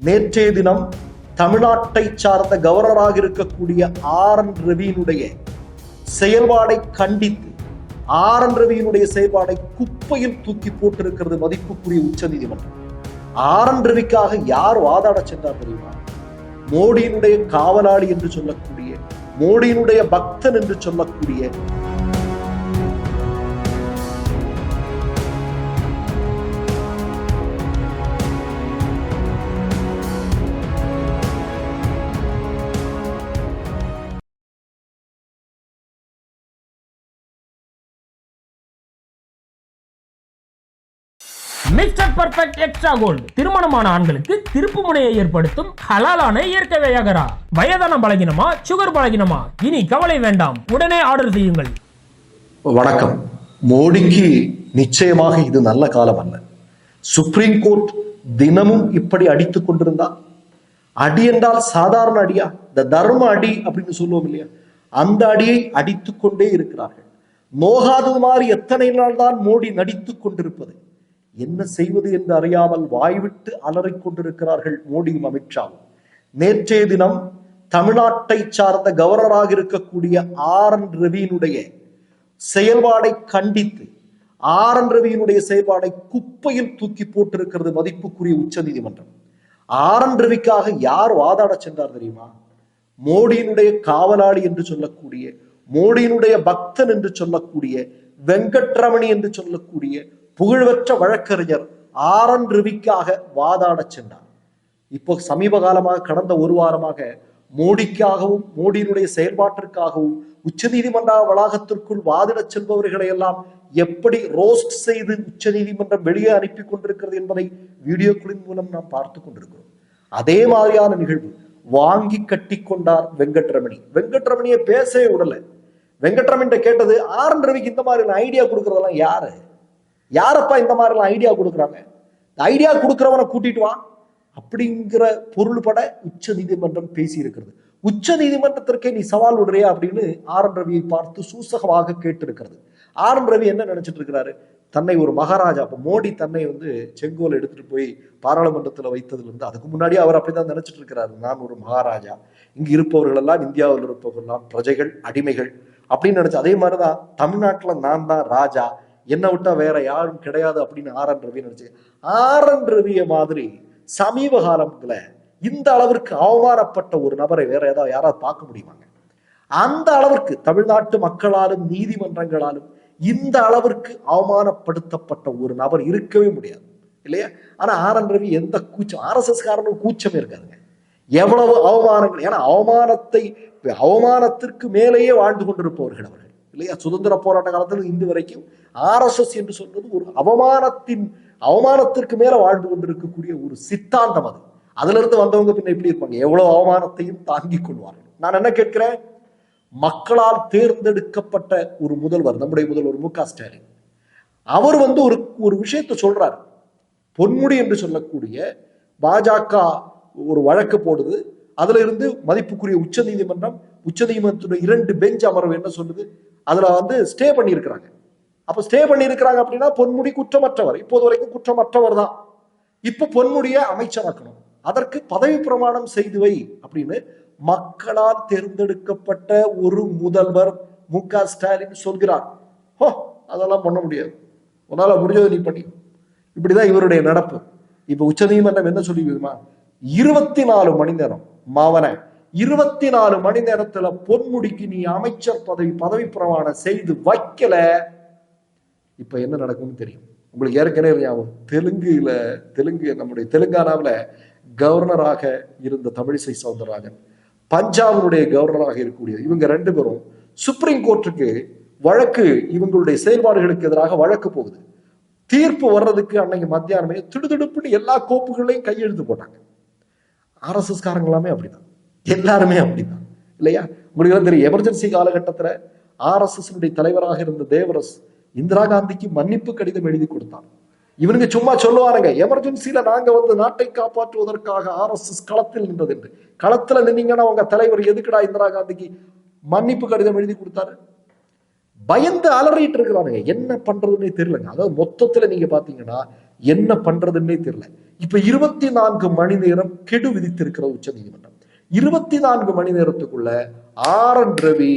நேற்றைய தினம் தமிழ்நாட்டை சார்ந்த கவர்னராக இருக்கக்கூடிய ஆர் என் ரவியினுடைய செயல்பாடை கண்டித்து ஆர் என் ரவியினுடைய செயல்பாடை குப்பையில் தூக்கி போட்டிருக்கிறது மதிப்புக்குரிய உச்சநீதிமன்றம் ஆர் என் ரவிக்காக யார் வாதாட சென்றார் தெரியுமா? மோடியினுடைய காவலாளி என்று சொல்லக்கூடிய மோடியினுடைய பக்தன் என்று சொல்லக்கூடிய மிஸ்டர் பர்ஃபெக்ட் எக்ஸ்ட்ரா கோல்டு திருமணமான ஆண்களுக்கு திருப்பு முனையை ஏற்படுத்தும் ஹலாலான இயற்கை வியாகரா. வயதான பலகினமா சுகர் பலகினமா? இனி கவலை வேண்டாம். உடனே ஆர்டர் செய்யுங்கள். வணக்கம். மோடிக்கு நிச்சயமாக இது நல்ல காலம் அல்ல. சுப்ரீம் கோர்ட் தினமும் இப்படி அடித்துக் கொண்டிருந்தா? அடி என்றால் சாதாரண அடியா? இந்த தர்ம அடி அப்படின்னு சொல்லுவோம் இல்லையா? அந்த அடியை அடித்துக் கொண்டே இருக்கிறார்கள். நோகாதது மாதிரி எத்தனை நாள் தான் மோடி நடித்துக் கொண்டிருப்பது? என்ன செய்வது என்று அறியாமல் வாய்விட்டு அலறிக் கொண்டிருக்கிறார்கள் மோடியும் அமித்ஷாவும். நேற்றைய தினம் தமிழ்நாட்டை சார்ந்த கவர்னராக இருக்கக்கூடிய ஆர் என் ரவியினுடைய செயல்பாடை கண்டித்து ஆர் என் ரவியினுடைய செயல்பாடை குப்பையில் தூக்கி போட்டிருக்கிறது மதிப்புக்குரிய உச்சநீதிமன்றம். ஆர் என் ரவிக்காக யார் வாதாட சென்றார் தெரியுமா? மோடியினுடைய காவலாளி என்று சொல்லக்கூடிய மோடியினுடைய பக்தன் என்று சொல்லக்கூடிய வெங்கட்ரமணி என்று சொல்லக்கூடிய புகழ்பெற்ற வழக்கறிஞர் ஆர் என் ரவிக்காக வாதாட சென்றார். இப்போ சமீப காலமாக கடந்த ஒரு வாரமாக மோடிக்காகவும் மோடியினுடைய செயல்பாட்டிற்காகவும் உச்சநீதிமன்ற வளாகத்திற்குள் வாதிடச் செல்பவர்களை எல்லாம் எப்படி ரோஸ்ட் செய்து உச்சநீதிமன்றம் வெளியே அனுப்பி கொண்டிருக்கிறது என்பதை வீடியோக்களின் மூலம் நாம் பார்த்து கொண்டிருக்கிறோம். அதே மாதிரியான நிகழ்வு வாங்கி கட்டி கொண்டார் வெங்கட்ரமணி. வெங்கட்ரமணியை பேசவே விடல. வெங்கட்ரமணிட்ட கேட்டது ஆர் ரவிக்கு இந்த மாதிரி ஐடியா கொடுக்கறதெல்லாம் யாரு? யாரப்பா இந்த மாதிரிலாம் ஐடியா கொடுக்குறாங்க? ஐடியா கொடுக்குறவனை கூட்டிட்டு வா. அப்படிங்கிற பொருள்பட உச்ச நீதிமன்றம் பேசியிருக்கிறது. உச்ச நீதிமன்றத்திற்கே நீ சவால் விடுறியா அப்படின்னு ஆர் என் ரவியை பார்த்து சூசகமாக கேட்டிருக்கிறது. ஆர் என் ரவி என்ன நினைச்சிட்டு இருக்கிறாரு? தன்னை ஒரு மகாராஜா அப்போ மோடி தன்னை வந்து செங்கோல் எடுத்துட்டு போய் பாராளுமன்றத்தில் வைத்ததுலேருந்து அதுக்கு முன்னாடி அவர் அப்படிதான் நினைச்சிட்டு இருக்கிறாரு. நான் ஒரு மகாராஜா. இங்கு இருப்பவர்கள் எல்லாம் இந்தியாவில் இருப்பவர்கள் எல்லாம் பிரஜைகள் அடிமைகள் அப்படின்னு நினைச்சு அதே மாதிரிதான் தமிழ்நாட்டில் நான் தான் ராஜா. என்னை விட்டா வேற யாரும் கிடையாது அப்படின்னு ஆர் என் ரவி நினைச்சு ஆர் என் ரவிய மாதிரி சமீப காலத்துல இந்த அளவிற்கு அவமானப்பட்ட ஒரு நபரை வேற ஏதாவது யாராவது பார்க்க முடியுமாங்க? அந்த அளவிற்கு தமிழ்நாட்டு மக்களாலும் நீதிமன்றங்களாலும் இந்த அளவிற்கு அவமானப்படுத்தப்பட்ட ஒரு நபர் இருக்கவே முடியாது இல்லையா? ஆனா ஆர் என் ரவி எந்த கூச்சம் ஆர்எஸ்எஸ் காரனும் கூச்சமே இருக்காதுங்க. எவ்வளவு அவமானங்கள் ஏன்னா அவமானத்தை அவமானத்திற்கு மேலேயே வாழ்ந்து கொண்டிருப்பவர்கள் அவர்கள் இல்லையா? சுதந்திர போராட்ட காலத்தில் இன்று வரைக்கும் ஆர்எஸ்எஸ் என்று சொல்வது ஒரு அவமானத்தின் அவமானத்திற்கு மேல வாழ்ந்து கொண்டிருக்கக்கூடிய ஒரு சித்தாந்தம் அது. அதுல இருந்து வந்தவங்க பின்ன எப்படி இருப்பாங்க? எவ்வளவு அவமானத்தையும் தாங்கிக் கொள்வார்கள். நான் என்ன கேட்கிறேன்? மக்களால் தேர்ந்தெடுக்கப்பட்ட ஒரு முதல்வர் நம்முடைய முதல்வர் மு க ஸ்டாலின் அவர் வந்து ஒரு ஒரு விஷயத்தை சொல்றாரு. பொன்முடி என்று சொல்லக்கூடிய பாஜக ஒரு வழக்கு போடுது. அதுல இருந்து மதிப்புக்குரிய உச்ச நீதிமன்றம் உச்ச நீதிமன்றத்துடைய இரண்டு பெஞ்ச் அமர்வு என்ன சொல்லுது? அதுல வந்து ஸ்டே பண்ணியிருக்கிறாங்க. அப்ப ஸ்டே பண்ணியிருக்கிறாங்க அப்படின்னா பொன்முடி குற்றமற்றவர். இப்போது வரைக்கும் குற்றமற்றவர் தான். இப்ப பொன்முடியை அமைச்சராக்கணும். அதற்கு பதவி பிரமாணம் செய்து வை அப்படின்னு மக்களால் தேர்ந்தெடுக்கப்பட்ட ஒரு முதல்வர் மு க ஸ்டாலின் சொல்கிறார். ஹோ அதெல்லாம் பண்ண முடியாது. உன்னால முடிஞ்சது நீ பண்ணி. இப்படிதான் இவருடைய நடப்பு. இப்ப உச்சநீதிமன்றம் என்ன சொல்லி இருபத்தி நாலு மணி நேரம் மாவன இருபத்தி நாலு மணி நேரத்துல பொன்முடிக்கு நீ அமைச்சர் பதவி பதவி பிரமாணம் செய்து வைக்கல. இப்ப என்ன நடக்கும்னு தெரியும். உங்களுக்கு ஏற்கனவே ஞாபகம். தெலுங்குல தெலுங்கு நம்முடைய தெலுங்கானாவில் கவர்னராக இருந்த தமிழிசை சவுந்தரராஜன் பஞ்சாபினுடைய கவர்னராக இருக்கக்கூடிய இவங்க ரெண்டு பேரும் சுப்ரீம் கோர்ட்டுக்கு வழக்கு இவங்களுடைய செயல்பாடுகளுக்கு எதிராக வழக்கு போகுது. தீர்ப்பு வர்றதுக்கு அன்னைக்கு மத்தியானமே திடுதிடுப்புன்னு எல்லா கோப்புகளையும் கையெழுத்து போட்டாங்க. ஆர்எஸ்எஸ் காரங்க அப்படிதான். எல்லாருமே அப்படிதான் இல்லையா? உங்களுக்கு எல்லாம் தெரியும்? எமர்ஜென்சி காலகட்டத்தில் ஆர்எஸ்எஸ்னுடைய தலைவராக இருந்த தேவரஸ் இந்திரா காந்திக்கு மன்னிப்பு கடிதம் எழுதி கொடுத்தார் இவனுங்க சும்மா சொல்லுவாருங்க எமர்ஜென்சியில நாங்க வந்து நாட்டை காப்பாற்றுவதற்காக ஆர்எஸ்எஸ் களத்தில் நின்றது என்று. களத்துல நின்னீங்கன்னா உங்க தலைவர் எதுக்குடா இந்திரா காந்திக்கு மன்னிப்பு கடிதம் எழுதி கொடுத்தாரு? பயந்து அலறிட்டு இருக்கிறானுங்க. என்ன பண்றதுன்னே தெரியலங்க. அதாவது மொத்தத்துல நீங்க பாத்தீங்கன்னா என்ன பண்றதுன்னே தெரியல. இப்ப இருபத்தி நான்கு மணி நேரம் கெடு விதித்திருக்கிற உச்ச நீதிமன்றம். இருபத்தி நான்கு மணி நேரத்துக்குள்ள ஆர் என் ரவி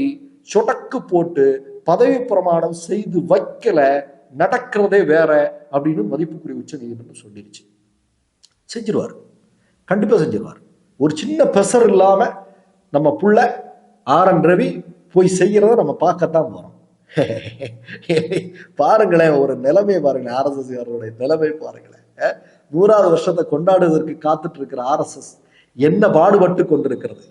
சொடக்கு போட்டு பதவி பிரமாணம் செய்து வைக்கல நடக்கிறதே வேற அப்படின்னு மதிப்புக்குரிய உச்ச நீதிமன்றம் சொல்லிடுச்சு. செஞ்சிருவார். கண்டிப்பாக செஞ்சிருவார். ஒரு சின்ன பெசர் இல்லாம நம்ம புள்ள ஆர் என் ரவி போய் செய்கிறத நம்ம பார்க்கத்தான் போறோம். பாருங்களேன் ஒரு நிலைமையை பாருங்களேன் ஆர்எஸ்எஸ் அவருடைய நிலைமை பாருங்களேன். நூறாவது வருஷத்தை கொண்டாடுவதற்கு காத்துட்டு இருக்கிற ஆர்எஸ்எஸ் என்ன பாடுபட்டு கொண்டிருக்கிறது?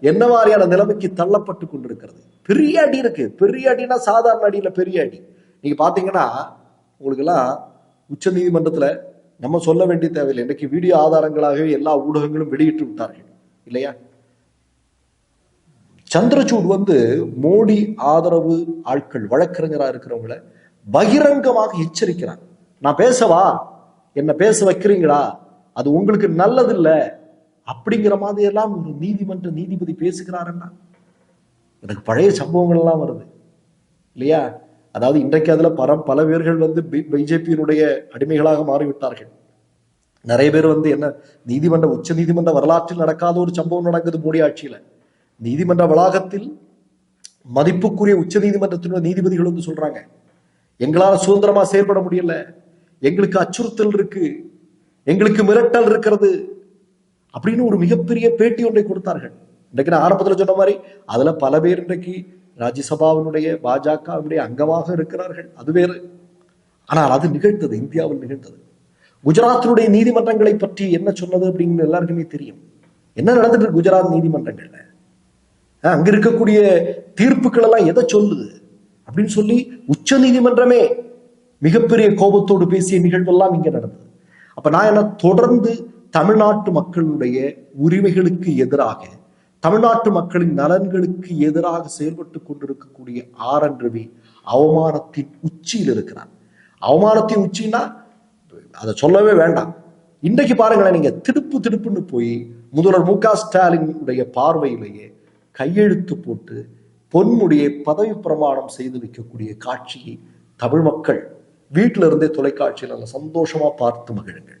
என்ன மாதிரியான நிலைமைக்கு தள்ளப்பட்டு கொண்டிருக்கிறது? பெரிய அடி இருக்கு. பெரிய அடினா சாதாரண அடியில் பெரிய அடி. நீங்க பாத்தீங்கன்னா உங்களுக்கெல்லாம் உச்ச நீதிமன்றத்துல நம்ம சொல்ல வேண்டிய தேவையில்லை. இன்றைக்கு வீடியோ ஆதாரங்களாகவே எல்லா ஊடகங்களும் வெளியிட்டு விட்டார்கள். இல்லையா? சந்திரசூட் வந்து மோடி ஆதரவு ஆட்கள் வழக்கறிஞரா இருக்கிறவங்கள பகிரங்கமாக எச்சரிக்கிறார். நான் பேசவா? என்ன பேச வைக்கிறீங்களா? அது உங்களுக்கு நல்லதில்லை. அப்படிங்கிற மாதிரி எல்லாம் ஒரு நீதிமன்ற நீதிபதி பேசுகிறாருன்னா எனக்கு பழைய சம்பவங்கள்லாம் வருது. இல்லையா? அதாவது இன்றைக்கு அதில் பரம் பல பேர்கள் வந்து பிஜேபியினுடைய அடிமைகளாக மாறிவிட்டார்கள். நிறைய பேர் வந்து என்ன நீதிமன்ற உச்ச நீதிமன்ற வரலாற்றில் நடக்காத ஒரு சம்பவம் நடக்குது மோடி ஆட்சியில். நீதிமன்ற வளாகத்தில் மதிப்புக்குரிய உச்ச நீதிமன்றத்தினுடைய நீதிபதிகள் வந்து சொல்றாங்க எங்களால் சுதந்திரமா செயல்பட முடியல. எங்களுக்கு அச்சுறுத்தல் இருக்கு. எங்களுக்கு மிரட்டல் இருக்கிறது. அப்படின்னு ஒரு மிகப்பெரிய பேட்டி ஒன்றை கொடுத்தார்கள். இன்றைக்கு நான் ஆரம்பத்துல சொன்ன மாதிரி அதுல பல பேர் இன்றைக்கு ராஜ்யசபாவினுடைய பாஜகவினுடைய அங்கமாக இருக்கிறார்கள். அது வேறு. ஆனால் அது நிகழ்ந்தது இந்தியாவில் நிகழ்ந்தது. குஜராத்தினுடைய நீதிமன்றங்களை பற்றி என்ன சொன்னது அப்படின்னு எல்லாருக்குமே தெரியும். என்ன நடந்துட்டு குஜராத் நீதிமன்றங்கள்ல? அங்க இருக்கக்கூடிய தீர்ப்புகள் எல்லாம் எதை சொல்லுது? அப்படின்னு சொல்லி உச்ச நீதிமன்றமே மிகப்பெரிய கோபத்தோடு பேசிய நிகழ்வெல்லாம் இங்க நடந்தது. அப்ப நான் என்ன தொடர்ந்து தமிழ்நாட்டு மக்களுடைய உரிமைகளுக்கு எதிராக தமிழ்நாட்டு மக்களின் நலன்களுக்கு எதிராக செயல்பட்டு கொண்டிருக்கக்கூடிய ஆர் என் ரவி அவமானத்தின் உச்சியில் இருக்கிறார். அவமானத்தின் உச்சின்னா அதை சொல்லவே வேண்டாம். இன்றைக்கு பாருங்களேன் நீங்க திடுப்பு திடுப்புன்னு போய் முதல்வர் மு க ஸ்டாலினுடைய பார்வையிலேயே கையெழுத்து போட்டு பொன்முடியை பதவி பிரமாணம் செய்து வைக்கக்கூடிய காட்சியை தமிழ் மக்கள் வீட்டில இருந்தே தொலைக்காட்சியில் நல்ல சந்தோஷமா பார்த்து மகிழுங்கள்.